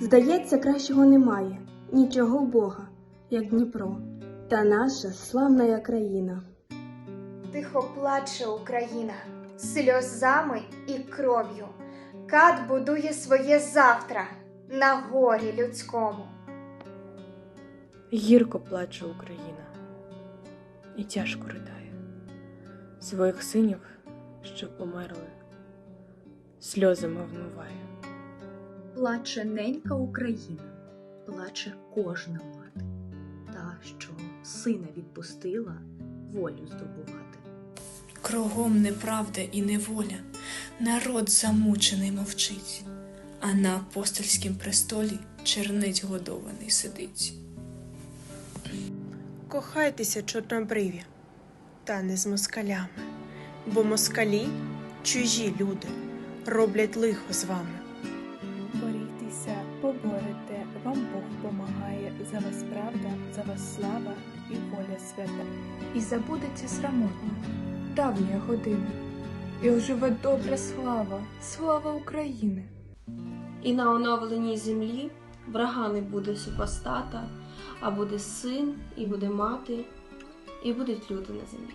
Здається, кращого немає, нічого в Бога, як Дніпро, та наша славна країна. Тихо плаче Україна сльозами і кров'ю. Кат будує своє завтра на горі людському. Гірко плаче Україна і тяжко ридає своїх синів, що померли, сльозами вмиває. Плаче ненька Україна, плаче кожна мати, та, що сина відпустила волю здобувати. Кругом неправда і неволя, народ замучений мовчить, а на апостольськім престолі чернець годований сидить. Кохайтеся, чорнобриві, та не з москалями, бо москалі чужі люди роблять лихо з вами. Борітеся, поборете, вам Бог помагає, за вас правда, за вас слава і воля свята. І забудеться срамотна, давня година, і оживе добра слава, слава України. І на оновленій землі врага не буде супостата, а буде син, і буде мати, і будуть люди на землі.